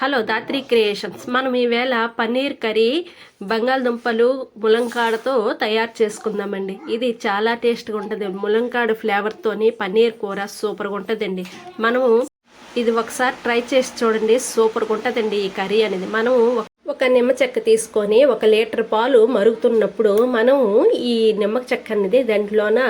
Hello Dhatri creations. మనం ఈవేళ paneer curry బంగాళదుంపలు ములంకాడతో తయారు చేసుకుందామండి. ఇది చాలా టేస్ట్గా ఉంటుంది. ములంకాడ ఫ్లేవర్తోని పన్నీర్ కూర సూపర్గా ఉంటుందండి. మనము ఇది ఒకసారి ట్రై చేసి చూడండి. సూపర్గా ఉంటుందండి ఈ కర్రీ అనేది. మనము ఒక నిమ్మ చెక్క తీసుకొని ఒక లీటర్ పాలు మరుగుతున్నప్పుడు మనం ఈ నిమ్మ చెక్క అనేది దాంట్లోన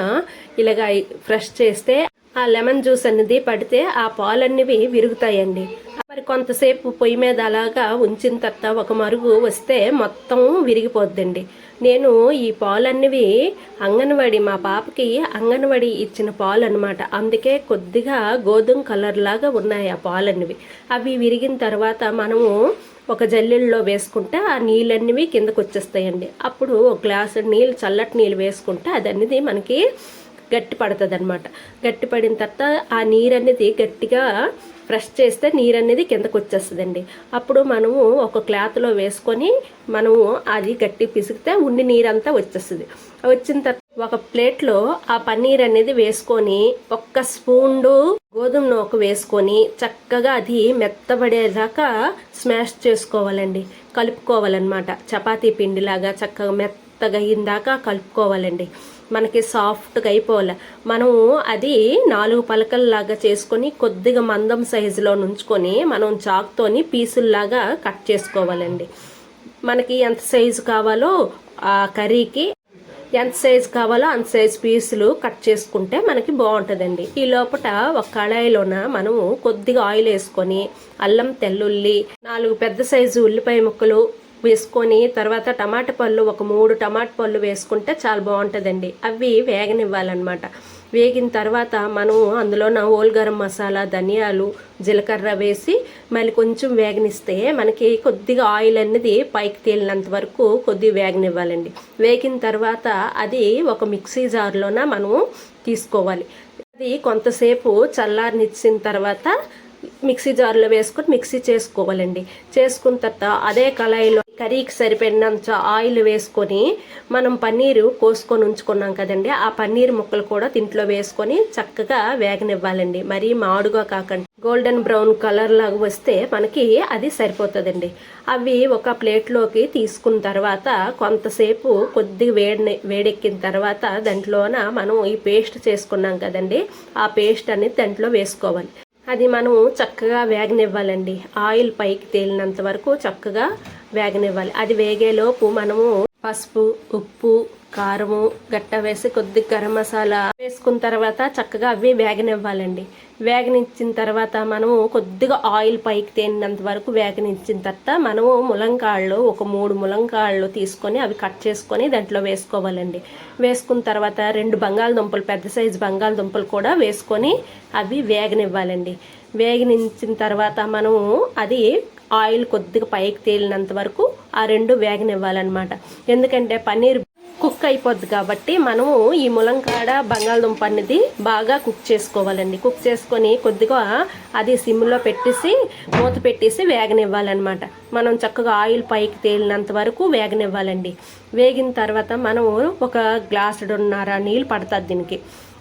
ఇలాగ ఫ్రెష్ చేస్తే ఆ లెమన్ జ్యూస్ అనేది పడితే ఆ పాలన్నవి విరుగుతాయండి. మరి కొంతసేపు పొయ్యి మీద అలాగా ఉంచిన తర్వాత ఒక మరుగు వస్తే మొత్తం విరిగిపోద్దండి. నేను ఈ పాలన్నవి అంగన్వాడి మా పాపకి అంగన్వాడి ఇచ్చిన పాలు అనమాట అందుకే కొద్దిగా గోధుమ కలర్ లాగా ఉన్నాయి ఆ పాలన్నవి. అవి విరిగిన తర్వాత మనము ఒక జల్లెల్లో వేసుకుంటే ఆ నీళ్ళన్నవి కిందకు వచ్చేస్తాయండి అప్పుడు ఒక గ్లాసు నీళ్ళు చల్లటి నీళ్ళు వేసుకుంటే అది అనేది మనకి గట్టి పడుతుంది అనమాట గట్టి పడిన తర్వాత ఆ నీరు అనేది గట్టిగా ఫ్రెష్ చేస్తే నీరు అనేది కిందకు వచ్చేస్తుందండి అప్పుడు మనము ఒక క్లాత్లో వేసుకొని మనము అది గట్టి పిసికితే ఉండి నీరంతా వచ్చేస్తుంది. వచ్చిన తర్వాత ఒక ప్లేట్లో ఆ పన్నీర్ అనేది వేసుకొని ఒక్క స్పూన్డు గోధుమ నూక వేసుకొని చక్కగా అది మెత్తబడేదాకా స్మాష్ చేసుకోవాలండి. కలుపుకోవాలన్నమాట. చపాతీ పిండిలాగా చక్కగా మెత్తగా అయిందాకా కలుపుకోవాలండి. మనకి సాఫ్ట్గా అయిపోవాలి. మనము అది నాలుగు పలకల్లాగా చేసుకొని కొద్దిగా మందం సైజులో నుంచుకొని మనం చాక్తోని పీసుల్లాగా కట్ చేసుకోవాలండి. మనకి ఎంత సైజు కావాలో ఆ కర్రీకి ఎంత సైజు కావాలో అంత సైజు పీసులు కట్ చేసుకుంటే మనకి బాగుంటుందండి. ఈ లోపల ఒక కళాయిలోన మనము కొద్దిగా ఆయిల్ వేసుకొని అల్లం తెల్లుల్లి నాలుగు పెద్ద సైజు ఉల్లిపాయ ముక్కలు వేసుకొని తర్వాత టమాటా పళ్ళు ఒక మూడు టమాటా పళ్ళు వేసుకుంటే చాలా బాగుంటుందండి. అవి వేగనివ్వాలన్నమాట. వేగిన తర్వాత మనం అందులోన ఓల్ గరం మసాలా ధనియాలు జీలకర్ర వేసి మళ్ళీ కొంచెం వేగనిస్తే మనకి కొద్దిగా ఆయిల్ అనేది పైకి తేలినంత వరకు కొద్దిగా వేగనివ్వాలండి. వేగిన తర్వాత అది ఒక మిక్సీ జార్లోన మనం తీసుకోవాలి. అది కొంతసేపు చల్లారనిచ్చిన తర్వాత మిక్సీ జార్లో వేసుకొని మిక్సీ చేసుకోవాలండి. చేసుకున్న తర్వాత అదే కళాయిలో కర్రీకి సరిపడినంత ఆయిల్ వేసుకొని మనం పన్నీరు కోసుకొని ఉంచుకున్నాం కదండి. ఆ పన్నీర్ ముక్కలు కూడా దీంట్లో వేసుకొని చక్కగా వేగనివ్వాలండి. మరీ మాడుగా కాకుండా. గోల్డెన్ బ్రౌన్ కలర్ లాగా వస్తే మనకి అది సరిపోతుందండి. అవి ఒక ప్లేట్లోకి తీసుకున్న తర్వాత కొంతసేపు కొద్దిగా వేడి వేడెక్కిన తర్వాత దాంట్లోన మనం ఈ పేస్ట్ చేసుకున్నాం కదండి. ఆ పేస్ట్ అనేది దాంట్లో వేసుకోవాలి. అది మనం చక్కగా వేగనివ్వాలండి. ఆయిల్ పైకి తేలినంత వరకు చక్కగా వేగనివ్వాలి. అది వేగేలోపు మనము పసుపు ఉప్పు కారము గట్ట వేసి కొద్ది గరం మసాలా వేసుకున్న తర్వాత చక్కగా అవి వేగనివ్వాలండి. వేగనిచ్చిన తర్వాత మనము కొద్దిగా ఆయిల్ పైకి తేలినంత వరకు వేగనిచ్చిన తర్వాత మనము ములంకాళ్ళు ఒక మూడు ములంకాళ్ళు తీసుకొని అవి కట్ చేసుకొని దాంట్లో వేసుకోవాలండి. వేసుకున్న తర్వాత రెండు బంగాళదుంపలు పెద్ద సైజు బంగాళదుంపలు కూడా వేసుకొని అవి వేగనివ్వాలండి. వేగనించిన తర్వాత మనము అది ఆయిల్ కొద్దిగా పైకి తేలినంత వరకు ఆ రెండు వేగనివ్వాలన్నమాట ఎందుకంటే పన్నీర్ కుక్ అయిపోద్ది కాబట్టి మనము ఈ ములంకాడ బంగాళదుంప అనేది బాగా కుక్ చేసుకోవాలండి. కుక్ చేసుకొని కొద్దిగా అది సిమ్లో పెట్టేసి మూత పెట్టేసి వేగనివ్వాలన్నమాట మనం చక్కగా ఆయిల్ పైకి తేలినంత వరకు వేగనివ్వాలండి వేగిన తర్వాత మనం ఒక గ్లాసుడున్నర నీళ్ళు పడుతుంది దీనికి.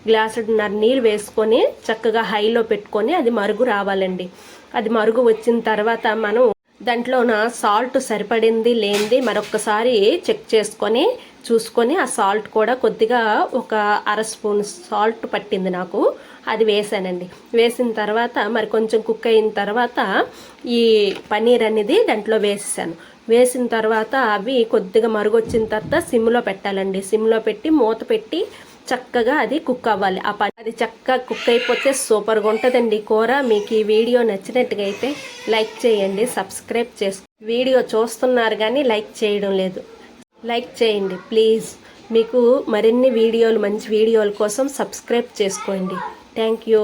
గ్లాసుడున్నర నీళ్ళు వేసుకొని చక్కగా హైలో పెట్టుకొని అది మరుగు రావాలండి. అది మరుగు వచ్చిన తర్వాత మనం దాంట్లోన సాల్ట్ సరిపడింది లేనిది మరొకసారి చెక్ చేసుకొని చూసుకొని ఆ సాల్ట్ కూడా కొద్దిగా ఒక అర స్పూన్ సాల్ట్ పట్టింది నాకు. అది వేసానండి. వేసిన తర్వాత మరి కొంచెం కుక్ అయిన తర్వాత ఈ పన్నీర్ అనేది దాంట్లో వేసేసాను. వేసిన తర్వాత అవి కొద్దిగా మరుగొచ్చిన తర్వాత సిమ్లో పెట్టాలండి. సిమ్లో పెట్టి మూత పెట్టి చక్కగా అది కుక్ అవ్వాలి. ఆ పని అది చక్కగా కుక్ అయిపోతే సూపర్గా ఉంటుందండి. కూర మీకు ఈ వీడియో నచ్చినట్టుగా అయితే లైక్ చేయండి సబ్స్క్రైబ్ చేసుకో వీడియో చూస్తున్నారు కానీ లైక్ చేయడం లేదు. లైక్ చేయండి ప్లీజ్. మీకు మరిన్ని వీడియోలు మంచి వీడియోల కోసం సబ్స్క్రైబ్ చేసుకోండి. Thank you.